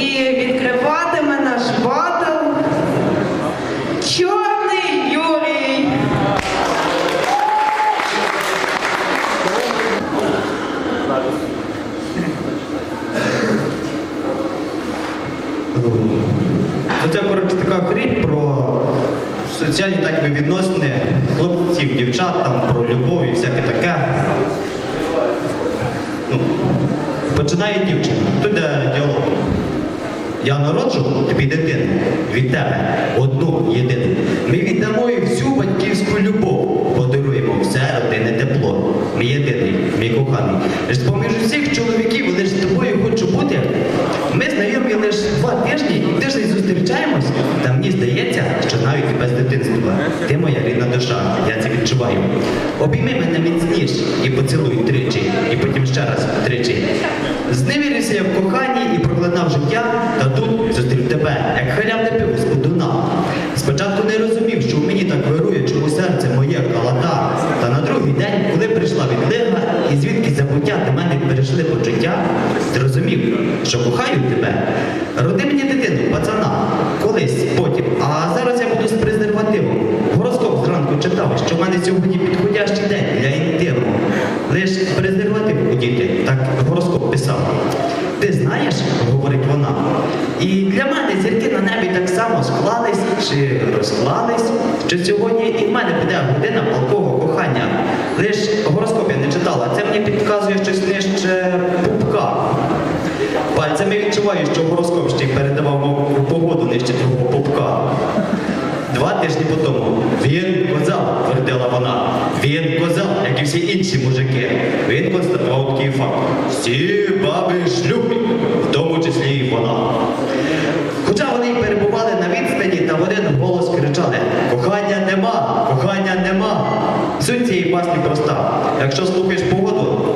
І відкриватиме наш батл Чорний Юрій. Ну, Це коротше така хрінь про соціальні так би, відносини хлопців, дівчат, там, про любов і всяке таке. Ну, починає дівчина. Тут йде діалог. Я народжу тобі дитину від тебе, одну єдину. Ми віддамо їй всю батьківську любов, подаруємо все родине тепло. Мій єдиний, мій коханий. Ж поміж усіх чоловіків, лише з тобою хочу бути. Ми знайомі лише два тижні тиждень зустрічаємось. Та мені здається, без дитинства. Ти моя рідна душа, я це відчуваю. Обійми мене міцніш і поцілуй тричі, і потім ще раз тричі. Зневірився я в коханні і проклинав життя, та тут зустрів тебе, як халявне пиво з подуна. Спочатку не розумів, що в мені так вирує, чому серце моє калата. Та на другий день, коли прийшла відлига, і звідки забуття до мене перейшли почуття, зрозумів, що кохаю тебе. Роди мені дитину, пацана, колись, потім. А зараз я буду з презервативом. Гороскоп зранку читав, що в мене сьогодні підходящий день для інтиму. Лиш презерватив удіти, так гороскоп писав. Ти знаєш, говорить вона, і для мене зірки на небі так само склались чи розклались, що сьогодні і в мене буде година палкого кохання. Лиш гороскоп я не читала, це мені підказує щось нижче пупка. Пальцями відчуваю, що гороскоп ще й передавав погоду нижче твого пупка. Два тижні по тому Він козак, як і всі інші мужики. Він констатував такий факт. Всі баби шлюбні, в тому числі і вона. Хоча вони й перебували на відстані та в один голос кричали: Кохання нема, кохання нема. Суть цієї пасні проста. Якщо слухаєш погоду,